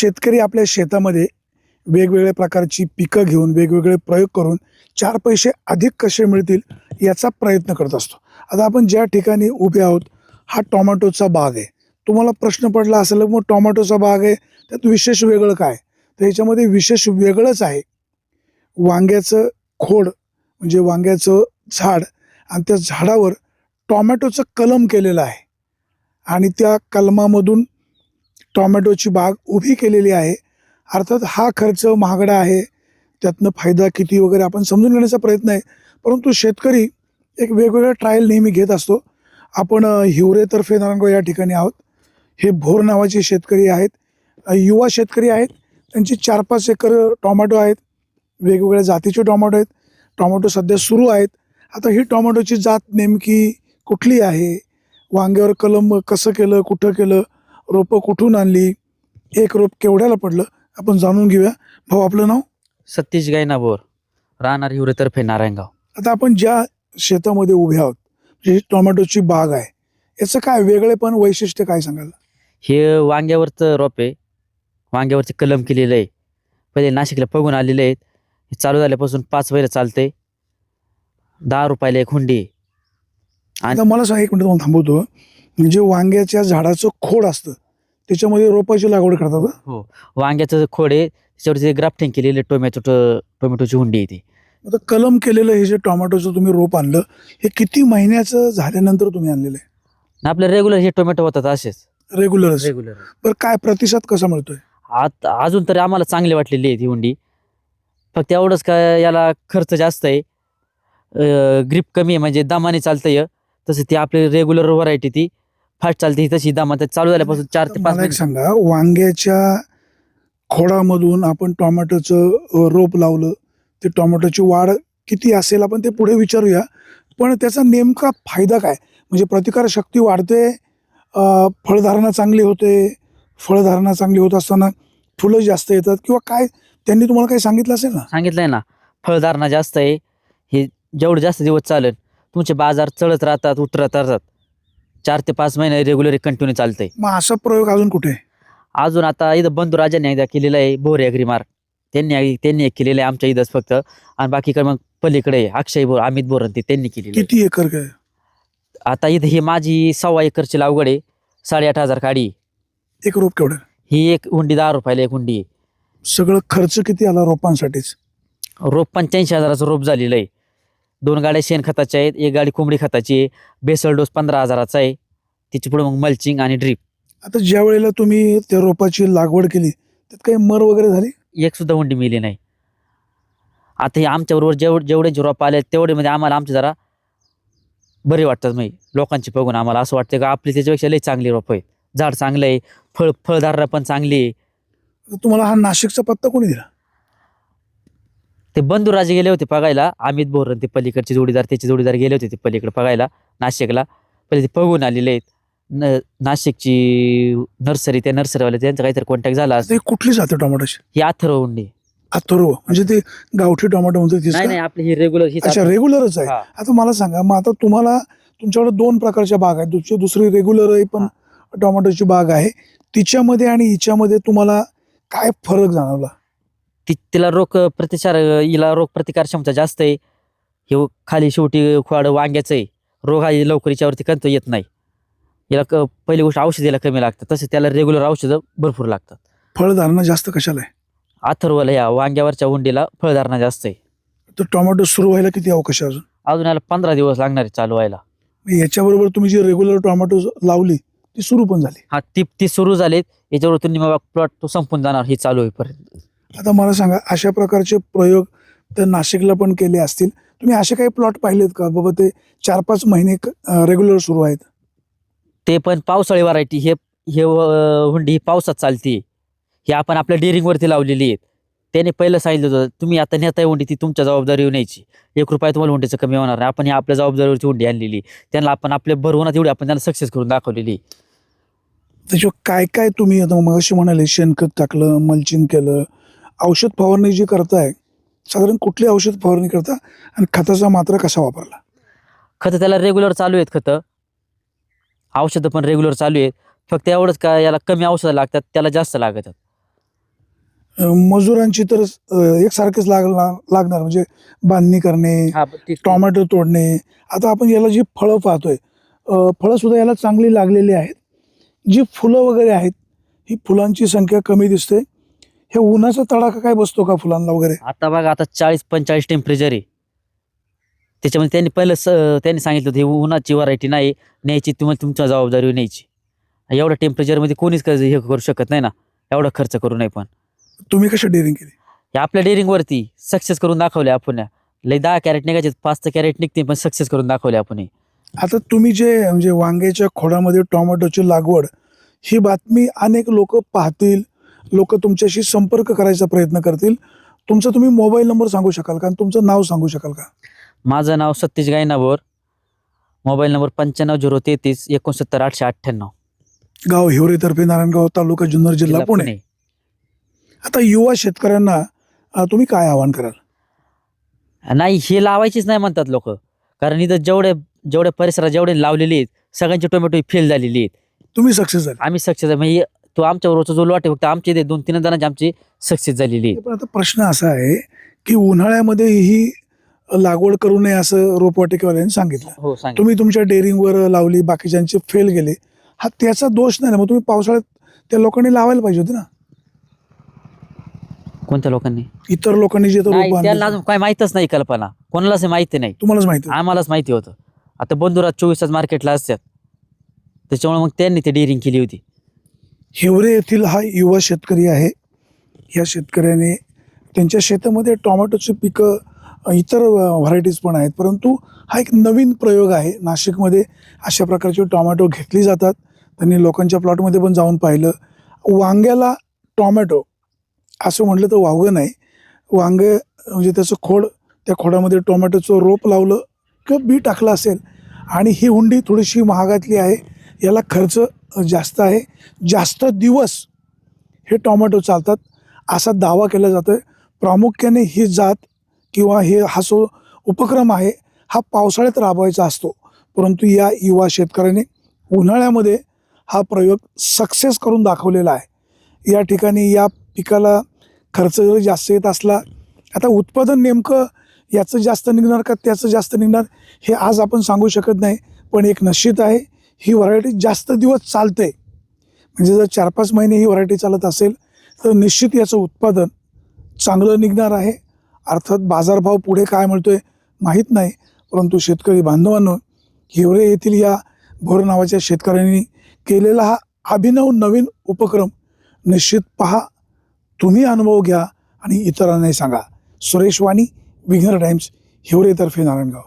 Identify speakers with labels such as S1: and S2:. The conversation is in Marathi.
S1: शेतकरी आपल्या शेतामध्ये वेगवेगळ्या प्रकारची पिकं घेऊन वेगवेगळे प्रयोग करून चार पैसे अधिक कसे मिळतील याचा प्रयत्न करत असतो. आता आपण ज्या ठिकाणी उभे आहोत हा टोमॅटोचा बाग आहे. तुम्हाला प्रश्न पडला असेल मग टोमॅटोचा बाग आहे त्यात विशेष वेगळं काय? तर याच्यामध्ये विशेष वेगळंच आहे. वांग्याचं खोड म्हणजे वांग्याचं झाड आणि त्या झाडावर टोमॅटोचं कलम केलेलं आहे. आणि त्या कलमामधून टॉमॅटोची बाग उभी केलेली आहे. अर्थात हा खर्च महागडा आहे. त्यातनं फायदा किती वगैरे आपण समजून घेण्याचा प्रयत्न आहे. परंतु शेतकरी एक वेगवेगळा ट्रायल नेहमी घेत असतो. आपण हिवरेतर्फे नारायणगाव या ठिकाणी आहोत. हे भोर नावाचे शेतकरी आहेत. युवा शेतकरी आहेत. त्यांची चार पाच एकर टोमॅटो आहेत. वेगवेगळ्या जातीचे टॉमॅटो आहेत. टोमॅटो सध्या सुरू आहेत. आता ही टोमॅटोची जात नेमकी कुठली आहे? वांग्यावर कलम कसं केलं? कुठं केलं? रोपं कुठून आणली? एक रोप केवढ्याला पडलं? आपण जाणून घेऊया. भाऊ आपलं नाव?
S2: सतीश गायनाभोर राहणार हिवरेतर्फे नारायणगाव.
S1: आता आपण ज्या शेतामध्ये उभे आहोत जी टोमॅटोची बाग आहे याचं काय वेगळेपण वैशिष्ट्य काय सांगाल?
S2: हे वांग्यावरचं रोप आहे. वांग्यावरचे कलम केलेलं आहे. पहिले नाशिकला बघून आलेले आहेत. हे चालू झाल्यापासून पाच वेळेला चालते दहा रुपयाला एक हुंडी आहे.
S1: आता मला सांग एक मिनिट तुम्हाला थांबवतो. म्हणजे वांग्याच्या झाडाचं खोड असतं. त्याच्यामध्ये रोपाची लागवड करतात का?
S2: वांग्याचं खोड आहे त्याच्यावरती ग्राफ्टिंग केलेले टोमॅटो टोमॅटोची हुंडी आहे ती.
S1: आता कलम केलेलं हे जे टोमॅटोचं तुम्ही रोप आणलं हे किती महिन्याचं झाल्यानंतर तुम्ही आणलेलं आहे?
S2: आपले रेग्युलर हे टोमॅटो होतात असेच.
S1: रेग्युलरच
S2: रेग्युलर
S1: बरं काय प्रतिसाद कसा मिळतोय?
S2: आत अजून तरी आम्हाला चांगली वाटलेली आहे ती हुंडी. फक्त एवढंच काय याला खर्च जास्त आहे. ग्रीप कमी आहे म्हणजे दमाने चालतंय. तसं ती आपली रेग्युलर व्हरायटी ती. फास्ट चालते ही तशी दामा चालू झाल्यापासून चार ते पाच
S1: मला एक
S2: महिने
S1: सांगा वांग्याच्या खोडामधून आपण टोमॅटोचं रोप लावलं ते टोमॅटोची वाढ किती असेल आपण ते पुढे विचारूया. पण त्याचा नेमका फायदा काय? म्हणजे प्रतिकार शक्ती वाढते अ, फळधारणा चांगली होते फळधारणा चांगली होत असताना फुलं जास्त येतात किंवा काय? त्यांनी तुम्हाला काही सांगितलं असेल ना?
S2: सांगितलंय ना. फळधारणा जास्त आहे. हे जेवढे जास्त दिवस चालेल तुमचे बाजार चढत राहतात उतरत राहतात. चार ते पाच महिने रेग्युलर कंटिन्यू चालतंय.
S1: मग असा प्रयोग अजून कुठे? आहे?
S2: अजून आता इथं बंधू राजांनी एकदा केलेलं आहे भोरे अग्रिमार्क त्यांनी त्यांनी एक केलेलं आहे आमच्या इथंच फक्त. आणि बाकीकडे मग पलीकडे आहे, अक्षय बोर अमित बोरन ते त्यांनी केलेलं.
S1: किती एकर काय?
S2: आता इथं ही माझी सव्वा एकरची लागवड आहे साडेआठ हजार काडी
S1: एक रोप केवढं?
S2: ही एक हुंडी दहा रुपयाला एक हुंडी आहे.
S1: सगळं खर्च किती आला रोपांसाठीच?
S2: रोप पंच्याऐंशी हजाराचं रोप झालेलं आहे. दोन गाड्या शेणखताच्या आहेत एक गाडी कोंबडी खताची आहे बेसल डोस पंधरा हजाराचा आहे तिची पुढे मग मल्चिंग आणि ड्रीप
S1: आता ज्या वेळेला तुम्ही त्या रोपाची लागवड केली त्यात काही मर वगैरे झाली?
S2: एक सुद्धा हुंडी मिली नाही. आता हे आमच्याबरोबर जेवढे जेवढे रोप आले तेवढे म्हणजे आम्हाला आमचे जरा बरे वाटतात म्हणजे लोकांची बघून आम्हाला असं वाटतं का आपली त्याच्यापेक्षा लई चांगली रोप आहे झाड चांगलं आहे फळ फळधारणा पण चांगली आहे.
S1: तुम्हाला हा नाशिकचा पत्ता कोणी दिला?
S2: ते बंधुराजे गेले होते बघायला अमित बोरन ते पलीकडचे जोडीदार त्याचे जोडीदार गेले होते ते पलीकडे बघायला नाशिकला. पहिले ते बघून आलेले आहेत. न नाशिकची नर्सरी त्या नर्सरीवाले त्यांचा काहीतरी कॉन्टॅक्ट झाला
S1: ही कुठली जाते टोमॅटोची
S2: ही अथर्व हुंडी.
S1: अथर्व म्हणजे ते गावठी टोमॅटो म्हणतो तीच
S2: नाही
S1: का?
S2: नाही आपली ही रेग्युलर ही
S1: अच्छा रेग्युलरच आहे.
S2: हा.
S1: आता मला सांगा मग आता तुम्हाला तुमच्याकडे दोन प्रकारच्या बाग आहेत. दुसरी दुसरी रेग्युलर आहे पण टोमॅटोची बाग आहे. तिच्यामध्ये आणि हिच्यामध्ये तुम्हाला काय फरक जाणवला?
S2: ती तिला रोग प्रतिकार हिला रोग प्रतिकार क्षमता जास्त आहे. हे खाली शेवटी खोड वांग्याचं आहे. रोग हा लवकर याच्यावरती कंत येत नाही. याला क पहिली गोष्ट औषधीला कमी लागतं तसं त्याला रेग्युलर औषधं भरपूर लागतात.
S1: फळधारणा जास्त कशाला आहे?
S2: अथर्वला या वांग्यावरच्या हुंडीला फळधारणा जास्त आहे.
S1: तर टोमॅटो सुरू व्हायला किती अवकाश आहे अजून?
S2: अजून याला पंधरा दिवस लागणार आहे चालू व्हायला.
S1: याच्याबरोबर तुम्ही जी रेग्युलर टोमॅटो लावली ती सुरू पण झाली.
S2: हा ती ती सुरू झालीत याच्यावर तुम्ही प्लॉट तो संपून जाणार ही चालू होईपर्यंत.
S1: आता मला सांगा अशा प्रकारचे प्रयोग तर नाशिकला पण केले असतील. तुम्ही असे काही प्लॉट पाहिलेत का? बाबा ते चार पाच महिने रेग्युलर सुरू आहेत.
S2: ते पण पावसाळी व्हरायटी हे हे हुंडी ही पावसात चालते. ही आपण आपल्या डेअरिंगवरती लावलेली आहेत. त्याने पहिलं सांगितलं होतं तुम्ही आता नेताय हुंडी ती तुमच्या जबाबदारीवर न्यायची. एक रुपया तुम्हाला हुंडीचं कमी होणार नाही. आपण ही आपल्या जबाबदारीवरची हुंडी आणलेली. त्यांना आपण आपल्या भरवून तेवढी आपण त्यांना सक्सेस करून दाखवलेली.
S1: त्याच्यावर काय काय तुम्ही आता मग अशी म्हणाले शेणखत टाकलं मल्चिंग केलं औषध फवारणी जी करताय साधारण कुठली औषध फवारणी करता आणि खताचा मात्रा कसा वापरला?
S2: खतं त्याला रेग्युलर चालू आहेत खतं. औषधं पण रेग्युलर चालू आहेत. फक्त एवढंच का याला कमी औषधं लागतात त्याला जास्त लागतात.
S1: अं, मजुरांची तर अं, एकसारखेच लागणार लागणार. म्हणजे बांधणी करणे
S2: हा ते-
S1: टोमॅटो तोडणे. आता आपण याला जी फळं पाहतोय अं, फळं सुद्धा याला चांगली लागलेली आहेत. जी फुलं वगैरे आहेत ही फुलांची संख्या कमी दिसते. हे उन्हाचा तडाखा काय बसतो का फुलांना वगैरे?
S2: आता बघा आता चाळीस पंचेचाळीस टेम्परेचर आहे. त्याच्यामध्ये त्यांनी पहिलं स त्यांनी सांगितलं होतं ही उन्हाची व्हरायटी नाही न्यायची तुम्हाला तुमच्या जबाबदारी न्यायची. एवढ्या टेम्परेचरमध्ये कोणीच कर्ज हे करू शकत नाही ना एवढा खर्च करू नये पण.
S1: तुम्ही कशा डेअरिंग केली?
S2: हे आपल्या डेअरिंगवरती सक्सेस करून दाखवले आपण. लय दहा कॅरेट निघायचे पाच तर कॅरेट निघते पण सक्सेस करून दाखवले आपण हे.
S1: आता तुम्ही जे म्हणजे वांग्याच्या खोडामध्ये टोमॅटोची लागवड ही बातमी अनेक लोक पाहतील लोक तुमच्याशी संपर्क करायचा प्रयत्न करतील. तुमचा तुम्ही मोबाईल नंबर सांगू शकाल का? आणि तुमचं नाव सांगू शकाल का?
S2: माझं नाव सतीश गायनावर मोबाईल नंबर पंच्याण्णव झिरो तेहतीस एकोणसत्तर आठशे अठ्ठ्याण्णव.
S1: गाव हिवरेतर्फे नारायणगाव तालुका जुन्नर जिल्हा पुणे. आता युवा शेतकऱ्यांना अं, तुम्ही काय आवाहन कराल?
S2: नाही हे लावायचीच नाही म्हणतात लोक. कारण इथं जेवढे जेवढ्या परिसरात जेवढे लावलेले आहेत सगळ्यांचे टोमॅटो फेल झालेली आहेत.
S1: तुम्ही सक्सेस झाले.
S2: आम्ही सक्सेस म्हणजे तो आमच्या बरोबरचा जो लॉट आहे फक्त आमचे इथे दोन तीन जणांची आमची सक्सेस झालेली आहे.
S1: पण आता प्रश्न असा आहे की उन्हाळ्यामध्ये ही लागवड करू नये असं रोपवाटिकेवाल्यांनी सांगितलं.
S2: हो सांग
S1: तुम्ही तुमच्या डेअरिंगवर लावली बाकीच्यांचे फेल गेले. हा त्याचा दोष नाही ना मग तुम्ही पावसाळ्यात त्या लोकांनी लावायला पाहिजे होते ना.
S2: कोणत्या लोकांनी?
S1: इतर लोकांनी जे तो
S2: नाही
S1: रोप
S2: त्यांना अजून काय माहीतच नाही कल्पना. कोणालाच हे माहिती नाही.
S1: तुम्हालाच माहिती आहे.
S2: आम्हालाच माहिती होतं. आता बंधुरात चोवीस तास मार्केटला असतात. त्याच्यामुळे मग त्यांनी ते डेअरिंग केली होती.
S1: हिवरे येथील हा युवा शेतकरी आहे. या शेतकऱ्याने त्यांच्या शेतामध्ये टोमॅटोची पिकं इतर व्हरायटीज पण आहेत. परंतु हा एक नवीन प्रयोग आहे. नाशिकमध्ये अशा प्रकारचे टोमॅटो घेतली जातात. त्यांनी लोकांच्या प्लॉटमध्ये पण जाऊन पाहिलं. वांग्याला टॉमॅटो असं म्हटलं तर वावगं नाही. वांग म्हणजे त्याचं खोड त्या खोडामध्ये टोमॅटोचं रोप लावलं किंवा बी टाकलं असेल आणि ही हुंडी थोडीशी महागातली आहे. याला खर्च जास्त आहे. जास्त दिवस हे टोमॅटो चालतात. असा दावा केला जातो आहे प्रामुख्याने ही जात किंवा हे हा जो उपक्रम आहे हा पावसाळ्यात राबवायचा असतो. परंतु या युवा शेतकऱ्याने उन्हाळ्यामध्ये हा प्रयोग सक्सेस करून दाखवलेला आहे. या ठिकाणी या पिकाला खर्च जरी जास्त येत असला आता उत्पादन नेमकं याचं जास्त निघणार का त्याचं जास्त निघणार हे आज आपण सांगू शकत नाही. पण एक निश्चित आहे ही व्हरायटी जास्त दिवस चालते. म्हणजे जर चार पाच महिने ही व्हरायटी चालत असेल तर निश्चित याचं उत्पादन चांगलं निघणार आहे. अर्थात बाजारभाव पुढे काय मिळतोय माहीत नाही परंतु शेतकरी बांधवांनो हिवरे येथील या भोर नावाच्या शेतकऱ्यांनी केलेला हा अभिनव नवीन उपक्रम निश्चित पहा. तुम्ही अनुभव घ्या आणि इतरांनाही सांगा. सुरेश वाणी विघ्नर टाइम्स हिवरेतर्फे नारायणगाव.